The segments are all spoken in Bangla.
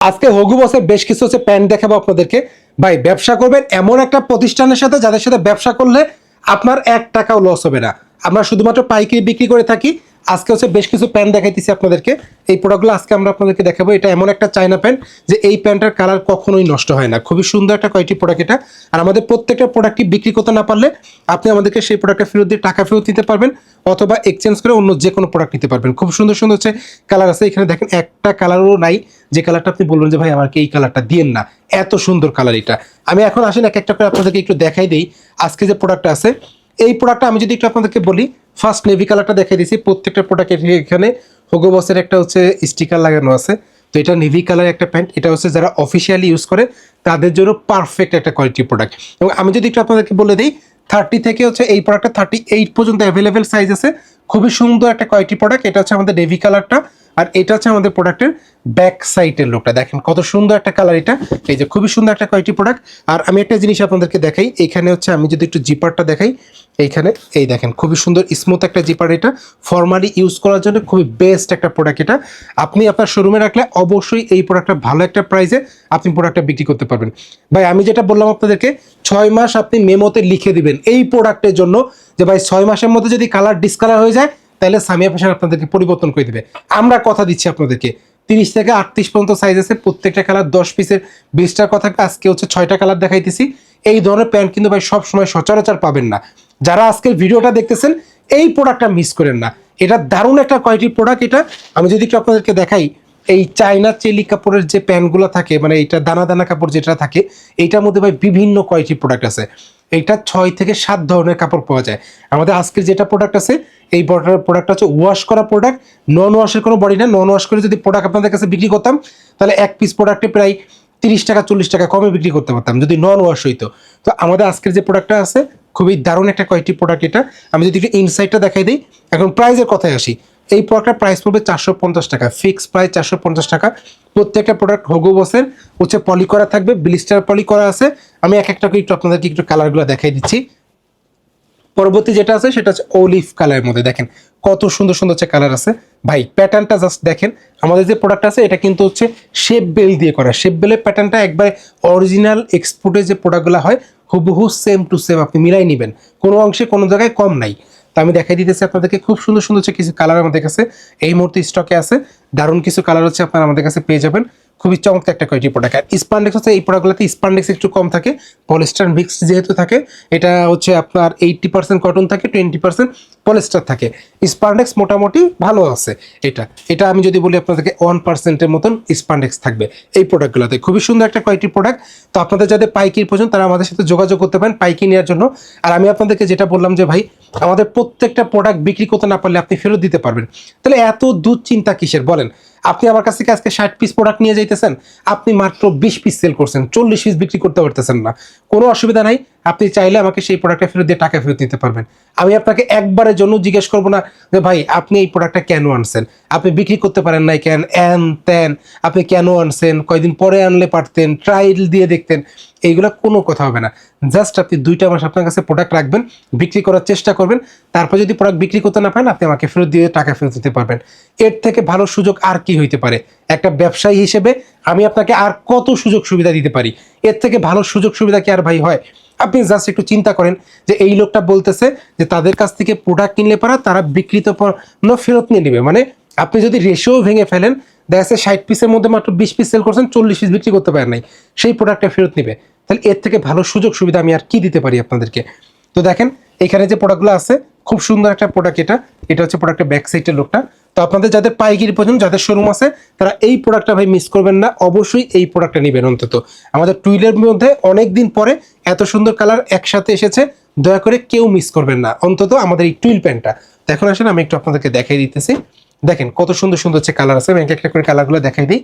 আজকে হগু বসে বেশ কিছু হচ্ছে প্যান্ট দেখাবো আপনাদেরকে। ভাই, ব্যবসা করবেন এমন একটা প্রতিষ্ঠানের সাথে যাদের সাথে ব্যবসা করলে আপনার এক টাকাও লস হবে না। আমরা শুধুমাত্র পাইকারি বিক্রি করে থাকি। আজকে হচ্ছে বেশ কিছু প্যান্ট দেখাইতেছি আপনাদেরকে। এই প্রোডাক্টগুলো আজকে আমরা আপনাদেরকে দেখাবো। এটা এমন একটা চায়না প্যান্ট যে এই প্যান্টের কালার কখনোই নষ্ট হয় না। খুবই সুন্দর একটা কয়েকটি প্রোডাক্ট এটা। আর আমাদের প্রত্যেকটা প্রোডাক্টটি বিক্রি করতে না পারলে আপনি আমাদেরকে সেই প্রোডাক্টটা ফেরত দিয়ে টাকা ফেরত দিতে পারবেন অথবা এক্সচেঞ্জ করে অন্য যে কোনো প্রোডাক্ট নিতে পারবেন। খুব সুন্দর সুন্দর হচ্ছে কালার আছে। এখানে দেখেন একটা কালারও নাই। যে কালারটা আপনি বলবেন যে, ভাই, আমাকে এই কালারটা দিয়েন না। এত সুন্দর কালার এটা। আমি এখন আসেন এক একটা করে আপনাদেরকে একটু দেখাই দিই। আজকে যে প্রোডাক্টটা আছে এই প্রোডাক্টটা আমি যদি একটু আপনাদেরকে বলি ফার্স্ট নেভি কালারটা দেখাই দিয়েছি। প্রত্যেকটা প্রোডাক্টের এখানে হোগো বসের একটা হচ্ছে স্টিকার লাগানো আছে। তো এটা নেভি কালার একটা প্যান্ট এটা হচ্ছে যারা অফিসিয়ালি ইউজ করে, তাদের জন্য পারফেক্ট একটা কোয়ালিটি প্রোডাক্ট এবং আমি যদি একটু আপনাদেরকে বলে দিই থার্টি থেকে হচ্ছে এই প্রোডাক্টটা থার্টি এইট পর্যন্ত অ্যাভেলেবেল সাইজ আছে। খুবই সুন্দর একটা কোয়ালিটি প্রোডাক্ট এটা হচ্ছে আমাদের নেভি কালারটা আর এটা হচ্ছে আমাদের প্রোডাক্টের ব্যাক সাইডের লোকটা দেখেন কত সুন্দর একটা কালার এটা। এই যে খুবই সুন্দর একটা কোয়ালিটি প্রোডাক্ট আর আমি একটা জিনিস আপনাদেরকে দেখাই, এখানে হচ্ছে আমি যদি একটু জিপারটা দেখাই, এইখানে এই দেখেন খুবই সুন্দর স্মুথ একটা জিপার এটা। ফর্মালি ইউজ করার জন্য খুবই বেস্ট একটা প্রোডাক্ট এটা। আপনি আপনার শোরুমে রাখলে অবশ্যই এই প্রোডাক্টটা ভালো একটা প্রাইসে আপনি প্রোডাক্টটা বিক্রি করতে পারবেন। ভাই, আমি যেটা বললাম আপনাদেরকে, ছয় মাস আপনি মেমোতে লিখে দিবেন এই প্রোডাক্টের জন্য যে ভাই, ছয় মাসের মধ্যে যদি কালার ডিসকালার হয়ে যায় তাহলে সামিয়া ফ্যাশন আপনাদেরকে পরিবর্তন করে দেবে। আমরা কথা দিচ্ছি আপনাদেরকে। তিরিশ থেকে আটত্রিশ পর্যন্ত সাইজ আছে, প্রত্যেকটা কালার দশ পিসের বিশটার কথা আজকে হচ্ছে ছয়টা কালার দেখাইতেছি। এই ধরনের প্যান্ট কিন্তু ভাই সব সময় সচরাচর পাবেন না। যারা আজকের ভিডিওটা দেখতেছেন, এই প্রোডাক্টটা মিস করেন না। এটা দারুণ একটা কোয়ালিটির প্রোডাক্ট এটা। আমি যদি একটু আপনাদেরকে দেখাই, এই চাইনা চেলি কাপড়ের যে প্যান্টগুলো থাকে মানে এইটা দানা দানা কাপড় যেটা থাকে, এইটার মধ্যে ভাই বিভিন্ন কোয়ালিটির প্রোডাক্ট আছে। এইটা ছয় থেকে সাত ধরনের কাপড় পাওয়া যায়। আমাদের আজকের যেটা প্রোডাক্ট আছে এই প্রোডাক্ট হচ্ছে ওয়াশ করা প্রোডাক্ট নন ওয়াশের কোনো বডি না নন ওয়াশ করে যদি প্রোডাক্ট আপনাদের কাছে বিক্রি করতাম, তাহলে এক পিস প্রোডাক্টে প্রায় তিরিশ টাকা, চল্লিশ টাকা কমে বিক্রি করতে পারতাম, যদি নন ওয়াশ হইতো। তো আমাদের আজকের যে প্রোডাক্টটা আছে, খুবই দারুণ একটা কোয়ালিটি প্রোডাক্ট এটা। আমি যদি একটু ইনসাইটটা দেখাই দিই, এখন প্রাইজের কথায় আসি। এই প্রোডাক্টের প্রাইস পড়বে চারশো পঞ্চাশ টাকা ফিক্স প্রাইস চারশো পঞ্চাশ টাকা। প্রত্যেকটা প্রোডাক্ট হগো বসের হচ্ছে পলি করা থাকবে ব্লিস্টার পলি করা আছে। আমি এক একটা একটু আপনাদেরকে একটু কালারগুলো দেখাই দিচ্ছি। পরবর্তী যেটা আছে, সেটা হচ্ছে অলিভ কালারের মধ্যে। দেখেন কত সুন্দর সুন্দর হচ্ছে কালার আছে। ভাই প্যাটার্নটা জাস্ট দেখেন। আমাদের যে প্রোডাক্ট আছে, এটা কিন্তু হচ্ছে শেপ বেল দিয়ে করা। শেপ বেলের প্যাটার্নটা একবারে অরিজিনাল এক্সপোর্টের যে প্রোডাক্টগুলো হয়, হুবহু সেম টু সেম আপনি মিলাই নেবেন। কোনো অংশে কোনো জায়গায় কম নাই। তো আমি দেখাই দিতেছি আপনাদেরকে, খুব সুন্দর সুন্দর হচ্ছে কিছু কালার আমাদের কাছে। এই মুহূর্তে স্টকে আছে। দারুণ কিছু কালার হচ্ছে আপনারা আমাদের কাছে পেয়ে যাবেন। খুবই চমৎকার একটা কোয়ালিটি প্রোডাক্ট আর স্পান্ডেক্স হচ্ছে, এই প্রোডাক্টগুলোতে স্পান্ডেক্স একটু কম থাকে পলিস্টার মিক্স যেহেতু থাকে, এটা হচ্ছে আপনার এইটটি পার্সেন্ট কটন থাকে টোয়েন্টি পার্সেন্ট পলিস্টার থাকে। স্পান্ডেক্স মোটামুটি ভালো আছে এটা। এটা আমি যদি বলি আপনাদেরকে ওয়ান পার্সেন্টের মতন স্পান্ডেক্স থাকবে এই প্রোডাক্টগুলোতে খুবই সুন্দর একটা কোয়ালিটি প্রোডাক্ট তো আপনাদের যাদের পাইকির প্রয়োজন তারা আমাদের সাথে যোগাযোগ করতে পারেন পাইকি নেওয়ার জন্য। আর আমি আপনাদেরকে যেটা বললাম যে, ভাই, আমাদের প্রত্যেকটা প্রোডাক্ট বিক্রি করতে না পারলে আপনি ফেরত দিতে পারবেন। তাহলে এত দুধ চিন্তা কিসের? বলেন আপনি আমার কাছ থেকে আজকে ষাট পিস প্রোডাক্ট নিয়ে যাইতেছেন, আপনি মাত্র বিশ পিস সেল করছেন, চল্লিশ পিস বিক্রি করতে পারতেছেন না। কোনো অসুবিধা নাই আপনি চাইলে আমাকে সেই প্রোডাক্টটা ফেরত দিয়ে টাকা ফেরত দিতে পারবেন। আমি আপনাকে একবারের জন্য জিজ্ঞেস করব না যে, ভাই, আপনি এই প্রোডাক্টটা কেন আনছেন? আপনি বিক্রি করতে পারেন নাই কেন? এন তেন, আপনি কেন আনছেন? কয়দিন পরে আনলে পারতেন? ট্রায়াল দিয়ে দেখতেন? এইগুলো কোনো কথা হবে না। জাস্ট আপনি দুইটা মাস আপনার কাছে প্রোডাক্ট রাখবেন, বিক্রি করার চেষ্টা করবেন, তারপর যদি প্রোডাক্ট বিক্রি করতে না পারেন, আপনি আমাকে ফেরত দিয়ে টাকা ফেরত দিতে পারবেন। এর থেকে ভালো সুযোগ আর কি হইতে পারে? একটা ব্যবসায়ী হিসেবে আমি আপনাকে আর কত সুযোগ সুবিধা দিতে পারি? এর থেকে ভালো সুযোগ সুবিধা কি আর ভাই হয়? আপনি জাস্ট একটু চিন্তা করেন যে এই লোকটা বলতেছে যে তাদের কাছ থেকে প্রোডাক্ট কিনলে পারা তারা বিক্রিত পণ্য ফেরত নিয়ে নেবে। মানে আপনি যদি রেশিও ভেঙে ফেলেন, দেখা যাচ্ছে ষাট পিসের মধ্যে মাত্র বিশ পিস সেল করছেন, চল্লিশ পিস বিক্রি করতে পারেন নাই, সেই প্রোডাক্টটা ফেরত নেবে। তাহলে এর থেকে ভালো সুযোগ সুবিধা আমি আর কি দিতে পারি আপনাদেরকে? তো দেখেন, এখানে যে প্রোডাক্টগুলো আছে খুব সুন্দর একটা প্রোডাক্ট এটা। এটা হচ্ছে প্রোডাক্টের ব্যাক সাইডের লোকটা তো আপনাদের যাদের পাইকারি প্রয়োজন, যাদের শোরুম আছে, তারা এই প্রোডাক্টটা ভাই মিস করবেন না। অবশ্যই এই প্রোডাক্টটা নেবেন অন্তত। আমাদের টুইলের মধ্যে অনেক দিন পরে এত সুন্দর কালার একসাথে এসেছে। দয়া করে কেউ মিস করবেন না। অন্তত আমাদের এই টুইল প্যান্টটা। এখন আসেন, আমি একটু আপনাদেরকে দেখাই দিতেছি। দেখেন, কত সুন্দর সুন্দর হচ্ছে কালার আছে। আমি এক একটা করে কালারগুলো দেখাই দিই।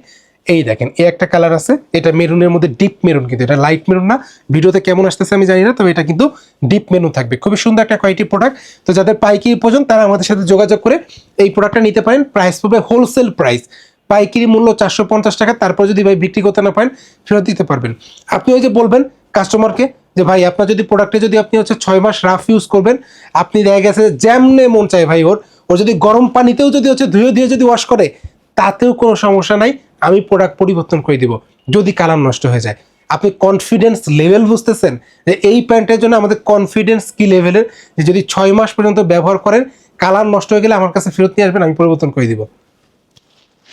এই দেখেন, এই একটা কালার আছে, এটা মেরুনের মধ্যে ডিপ মেরুন কিন্তু, এটা লাইট মেরুন না। ভিডিওতে কেমন আসতেছে আমি জানি না, তবে এটা কিন্তু ডিপ মেরুন থাকবে। খুবই সুন্দর একটা কোয়ালিটি প্রোডাক্ট তো যাদের পাইকারি প্রয়োজন, তারা আমাদের সাথে যোগাযোগ করে এই প্রোডাক্টটা নিতে পারেন। প্রাইস পড়বে হোলসেল প্রাইস পাইকারি মূল্য চারশো পঞ্চাশ টাকা, তারপর যদি ভাই বিক্রি করতে না পারেন, ফেরত দিতে পারবেন। আপনি ওই যে বলবেন কাস্টমারকে যে, ভাই, আপনার যদি প্রোডাক্টে যদি আপনি হচ্ছে ছয় মাস রাফ ইউজ করবেন, আপনি দেখা গেছে যেমনে মন চায় ভাই ওর ও যদি গরম পানিতেও যদি হচ্ছে ধুয়ে ধুয়ে যদি ওয়াশ করে, তাতেও কোনো সমস্যা নাই। আমি প্রোডাক্ট পরিবর্তন করে দিব, যদি কালার নষ্ট হয়ে যায়। আপনি কনফিডেন্স লেভেল বুঝতেছেন? যে এই প্যান্টের জন্য আমাদের কনফিডেন্স কি লেভেলের যে যদি ছয় মাস পর্যন্ত ব্যবহার করেন কালার নষ্ট হয়ে গেলে আমার কাছে ফেরত নিয়ে আসবেন, আমি পরিবর্তন করে দিব।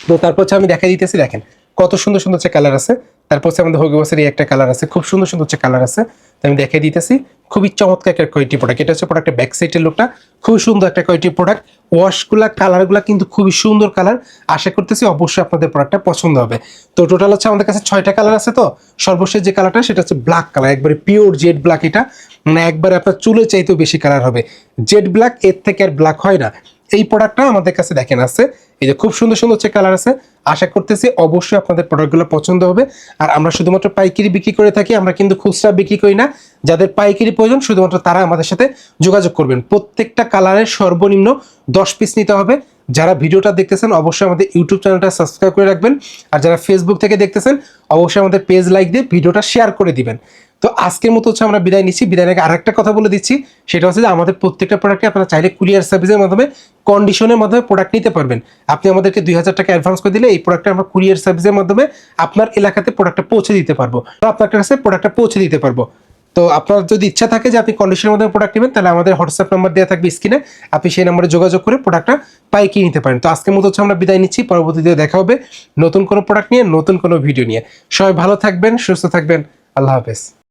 তো তারপর হচ্ছে আমি দেখা দিতেছি, দেখেন। কত সুন্দর সুন্দর হচ্ছে কালার আছে। তারপর হচ্ছে আমাদের হোগি বসের এই একটা কালার আছে, খুব সুন্দর সুন্দর হচ্ছে কালার আছে। তো আমি দেখাই দিতেছি, খুবই চমৎকার একটা কোয়ালিটি প্রোডাক্ট এটা হচ্ছে প্রোডাক্টের ব্যাক সাইডের লুকটা খুবই সুন্দর একটা কয়েকটি প্রোডাক্ট ওয়াশগুলা কালারগুলা কিন্তু খুবই সুন্দর কালার আশা করতেছি অবশ্যই আপনাদের প্রোডাক্টটা পছন্দ হবে। তো টোটাল হচ্ছে আমাদের কাছে ছয়টা কালার আছে তো। সর্বশেষ যে কালারটা সেটা হচ্ছে ব্ল্যাক কালার একবারে পিওর জেড ব্ল্যাক এটা। মানে একবারে আপনার চুলে চাইতেও বেশি কালার হবে। জেড ব্ল্যাক এর থেকে আর ব্ল্যাক হয় না। এই প্রোডাক্টটা আমাদের কাছে দেখেন আছে। এই যে খুব সুন্দর সুন্দর হচ্ছে কালার আছে। আশা করতেছি অবশ্যই আপনাদের প্রোডাক্টগুলো পছন্দ হবে। আর আমরা শুধুমাত্র পাইকারি বিক্রি করে থাকি, আমরা কিন্তু খুচরা বিক্রি করি না। যাদের পাইকারি প্রয়োজন, শুধুমাত্র তারা আমাদের সাথে যোগাযোগ করবেন। প্রত্যেকটা কালারের সর্বনিম্ন দশ পিস নিতে হবে। যারা ভিডিওটা দেখতেছেন, অবশ্যই আমাদের ইউটিউব চ্যানেলটা সাবস্ক্রাইব করে রাখবেন। আর যারা ফেসবুক থেকে দেখতেছেন, অবশ্যই আমাদের পেজ লাইক দিয়ে ভিডিওটা শেয়ার করে দিবেন। তো আজকের মতো হচ্ছে আমরা বিদায় নিচ্ছি। বিদায় আগে আরেকটা কথা বলে দিচ্ছি। সেটা হচ্ছে যে আমাদের প্রত্যেকটা প্রোডাক্টে আপনারা চাইলে কুরিয়ার সার্ভিসের মাধ্যমে কন্ডিশনের মাধ্যমে প্রোডাক্ট নিতে পারবেন। আপনি আমাদেরকে দুই হাজার টাকা অ্যাডভান্স করে দিলে এই প্রোডাক্টটা আমরা কুরিয়ার সার্ভিসের মাধ্যমে আপনার এলাকাতে প্রোডাক্টটা পৌঁছে দিতে পারব। আপনার কাছে প্রোডাক্টটা পৌঁছে দিতে পারব। তো আপনার যদি ইচ্ছা থাকে যে আপনি কন্ডিশনের মধ্যে প্রোডাক্ট নেবেন, তাহলে আমাদের হোয়াটসঅ্যাপ নাম্বার দেওয়া থাকবে স্ক্রিনে আপনি সেই নাম্বারে যোগাযোগ করে প্রোডাক্টটা পাইকি নিতে পারেন। তো আজকের মতো হচ্ছে আমরা বিদায় নিচ্ছি। পরবর্তীতে দেখা হবে নতুন কোনো প্রোডাক্ট নিয়ে, নতুন কোনো ভিডিও নিয়ে। সবাই ভালো থাকবেন, সুস্থ থাকবেন। আল্লাহ হাফেজ।